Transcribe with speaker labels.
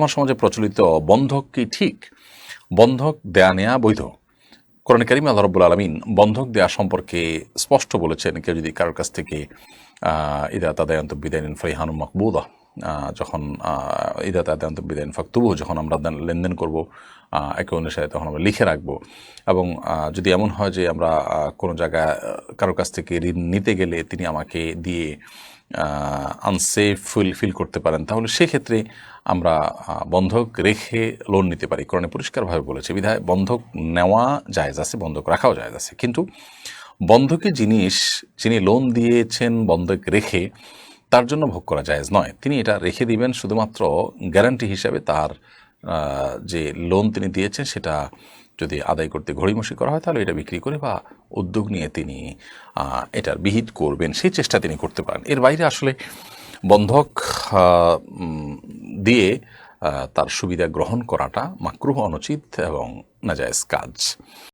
Speaker 1: আমার সমাজে প্রচলিত বন্ধক কি ঠিক? বন্ধক দেয়া নেয়া বৈধ? কোরআন করিম আল্লাহ রব্বুল আলমিন বন্ধক দেয়া সম্পর্কে স্পষ্ট বলেছেন কেউ যদি কারোর কাছ থেকে ইদা তাদায়ন্ত বিদায়ন ফরিহানু মকবুদা আহ, যখন ইদা তাদায়ন্ত বিদায়ন ফাকতুবু যখন আমরা লেনদেন করব একে অন্যের সাথে তখন আমরা লিখে রাখব। এবং যদি এমন হয় যে আমরা কোনো জায়গায় কারোর কাছ থেকে ঋণ নিতে গেলে তিনি আমাকে দিয়ে আনসেফ ফিল ফিল করতে পারেন, তাহলে সেক্ষেত্রে আমরা বন্ধক রেখে লোন নিতে পারি। কোরআনে পরিষ্কারভাবে বলেছে, বিধায় বন্ধক নেওয়া জায়েজ আছে, বন্ধক রাখাও জায়েজ আছে। কিন্তু বন্ধকে জিনিস যিনি লোন দিয়েছেন বন্ধক রেখে, তার জন্য ভোগ করা জায়েজ নয়। তিনি এটা রেখে দিবেন শুধুমাত্র গ্যারান্টি হিসাবে তার যে লোন তিনি দিয়েছেন, সেটা যদি আদায় করতে ঘড়িমসি করা হয়, তাহলে এটা বিক্রি করে বা উদ্যোগ নিয়ে তিনি এটার বিহিত করবেন। সেই চেষ্টা তিনি করতে পারেন। এর বাইরে আসলে বন্ধক দিয়ে তার সুবিধা গ্রহণ করাটা মাকরুহ অনুচিত এবং নাজায়জ কাজ।